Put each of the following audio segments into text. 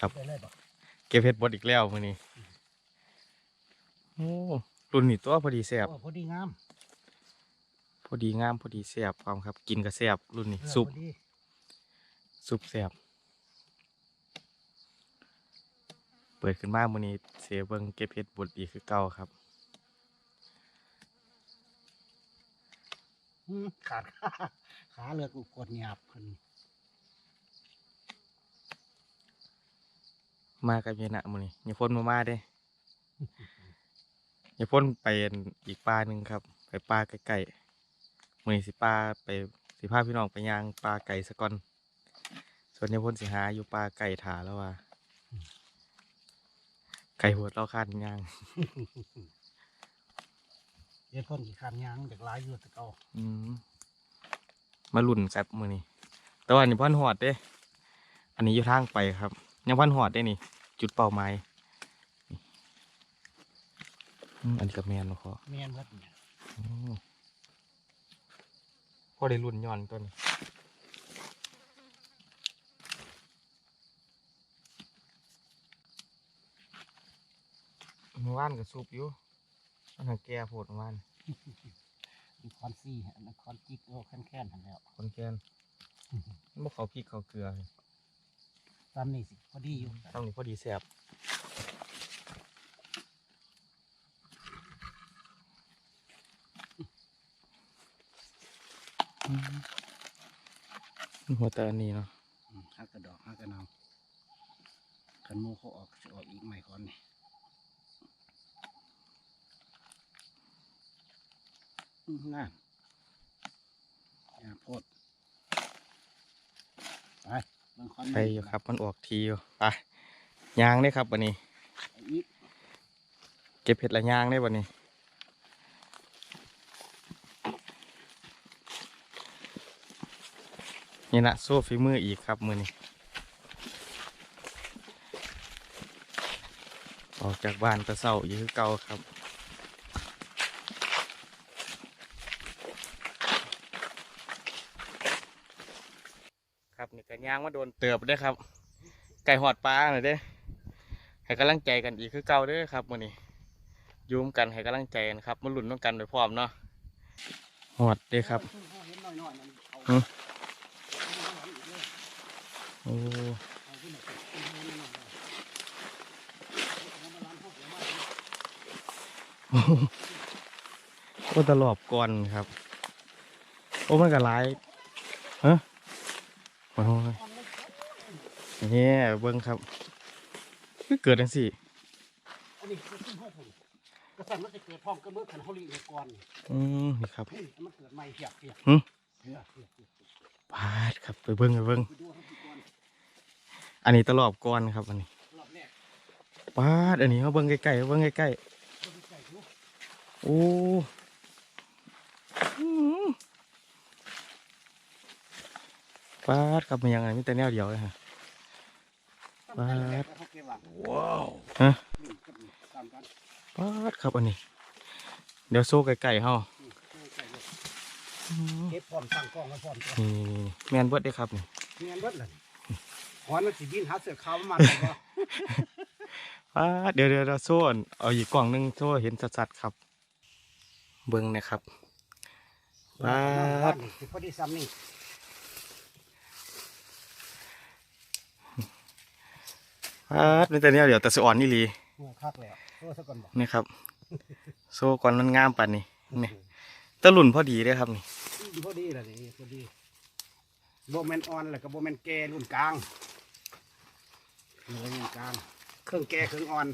ครับได้เลยบ่เก็บเห็ดบดอีกแล้วมื้อนี้โอ้รุ่นนี้ตัวพอดีแซ่บโอ้พอดีงาม พอดีงามพอดีแซ่บพร้อมครับ กินก็แซ่บรุ่นนี้เออซุปพอดีซุปแซ่บเปิดขึ้นมามื้อนี้เสียเบิ่งเก็บเห็ดบดอีกคือเก่าครับอืมขาดขาขาเลือดกูกดหยาบขึ้น มากับยายนะมื้อนี้อย่าพ่นมามาเด้อย่าพ่นไปอีกปลาหนึ่งครับ ไปปลาไก่ๆมื้อนี้สิปลาไปสิพาพี่น้องไปย่างปลาไก่ซะก่อนส่วนอย่าพ่นสิหาอยู่ปลาไก่ถาแล้วว่า ไก่หัวเราคาดย่างเดี๋ยวพ่นกี่คำยางเด็กหลายอยู่แตะเกาอืมมาลุ่นกับมื้อนี้แต่ว่าอันนี้พ่นหอดเด้ อันนี้อยู่ทางไปครับ ยังพ่นหอดได้นี่ จุดเป้าหมายนี่อืมอันนี้กับแมนมาขอเมียนเบิดเนี่ยอืมพอได้รุ่นย้อนตัวนี้เมื่อวานก็สูบอยู่มันทางแก่โพดเมื่อวานมีคอนซี่อันนั้นคอนจิกโอ้แค้นๆหันแล้วคนแก่นมันบ่เขาพริกเขาเกลือ ตามนี่สิพอดีอยู่ต้องนี้พอดีแซ่บอืมหัวแต่อันนี้เนาะอืมหักกระดอกหักกระเนากันหมูเขาออกสิออกอีกใหม่ก่อนนี่อืมงานอย่าโพดไป เบิ่คอนไปอยู่ครับมันออกทีอยู่ไปยางได้ครับวันนี้ เก็บเห็ดละยางได้วันนี้นี่นะโซ่ฝีมืออีกครับมือนี้ออกจากบ้านตะเศร้าอยู่คือเก่าครับ ครับ นี่กันยางมาโดนเติบได้ครับ ไก่หอดปลาหน่อยเด้ให้กำลังใจกันอีกคือเก่าเด้อครับมือนี้ยุ่มกันให้กำลังใจกันครับมาหลุนต้องกันไปพร้อมเนาะหอดเด้ครับโอ้เอาขึ้นมาเอาขึ้นมาหกเดี๋ยวมาโอ้ตลอบก่อนครับ โอ้มันก็หลายฮะ โอ้ยนี่เบิ้งครับคือเกิดจังสิอันนี้คือขึ้นห้องผมกระสันมันจะเกิดพร้อมกับเมื่อขันเขาลีเอกก่อนนี่อืมนี่ครับเฮ้ยมันเกิดใหม่เพียกเพียกหึเพียกเพียกเพียกพาดครับไปเบิ้งไปเบิ้งไปดูเขาก่อนอันนี้ตลอบก่อนครับอันนี้รอบแรกปาดอันนี้เขาเบิ้งใกล้ๆเบิ้งใกล้เขาไปใส่ดูๆโอ้อืม ปาดครับมันยังไงมีแต่แนวเดียวเลยฮะตั้งแต่แรกแล้วเขาเก็บวางว้าวฮะนี่กับนี่ตามกันปาดครับอันนี้ เดี๋ยวโซ่ไก่ๆเฮาอืมเอาใส่เลยเก็บพร้อมตั้งกล้องไว้พร้อมตัวนี่แมนเบิดได้อครับนี่เงียนเบิดเลยหอนมันสิบินหาเสือขาวมาได้บ่ปาดเดี๋ยวเดี๋ยวเดี๋ยวโซ่อันเอาอีกกล่องหนึงโซ่เห็นสัดๆครับ เบิ้งนะครับปาดสิพอดีซ้ำนี่ ปาดนี่แต่เนี้ยเดี๋ยวแต่สอ่อนนี่ลีหัวคักแล้วโทษซะก่อนบ่นี่ครับ โซ่ก่อนมันงามปันนี่นี่ตะลุ่นพอดีเลยครับนี่อืมพอดีล่ะนี่พอดีโบแมนออนแล้วก็โบแมนแกรุ่นกลางรุ่นกลางเครื่องแกเครื่องออน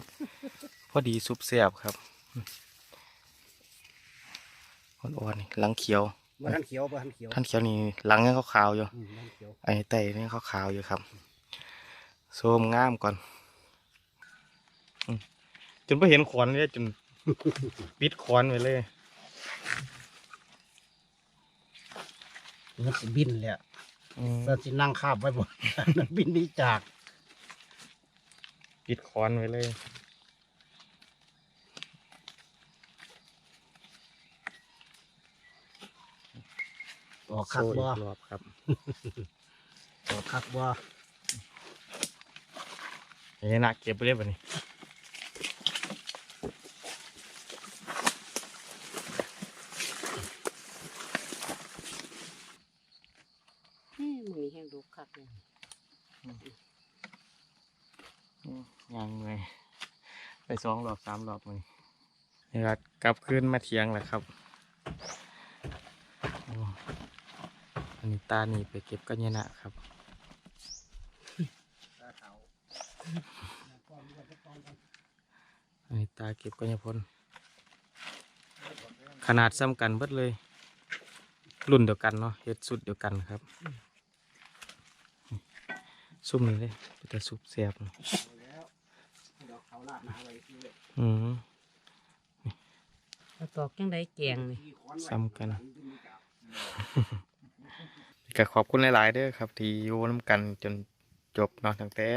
พอดีซุปเสียบครับอ่อนๆนี่หลังเขียวบ่ทันเขียวบ่ทันเขียวท่านเขียวนี่หลังยังขาวๆอยู่อืมบ่ทันเขียวไอ้ไต่นี่ขาวๆอยู่ครับ โซ่มงามก่อนอืมจนไ่เห็นขอนเลยจนปิดขอนไปเลยมันสิบินแหละอืมเราสินั่งคาบไว้บ่มันบินหนี้จาก ปิดคอนไว้เลย ออกคักโซ่บ่อีกรอบครับออกคักบ่ ให้นักเก็บไปเรียบนี้เฮ้ยมึงนี่แห้งดูคักเลยยังเลยไปสองรอบสามรอบเลยนี่ครับกลับขึ้นมาเทียงแหละครับโอ้อันนี้ตานี่ไปเก็บกัญญนะครับ อันนี้ ตาเก็บกัญญพลขนาดซ้ำกันเบิดเลย รุ่นเดียวกันเนาะเฮ็ดสุดเดียวกันครับ ซุ่มนี่เลยเป็นแต่ซุปเสียบเนาะแล้วเดี๋ยวเขาลาดมาไว้ที่เลยอืมแล้วตอกจังได้แกงนี่ที่ค้อนไว้ซ้ำกันหลังดึงกลับก็ขอบคุณหลาย ๆเด้อครับ ที่อยู่น้ำกันจนจบเนาะตั้งแต่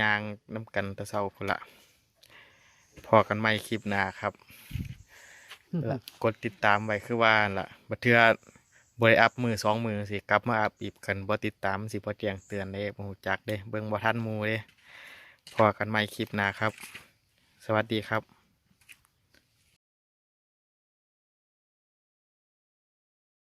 ยางน้ำกันแตะเศร้าคนละพอกันใหม่คลิปหน้าครับแล้วกดติดตามไว้คือว่าล่ะบัดเทื่อบริอัพมือสองมือสิกลับมาอัพอีกกันบ่ติดตามสิบ่แจ้งเตือนเด้บ่ฮู้จักเด้เบิ่งบ่ทันหมู่เด้พอกันใหม่คลิปหน้าครับ สวัสดีครับ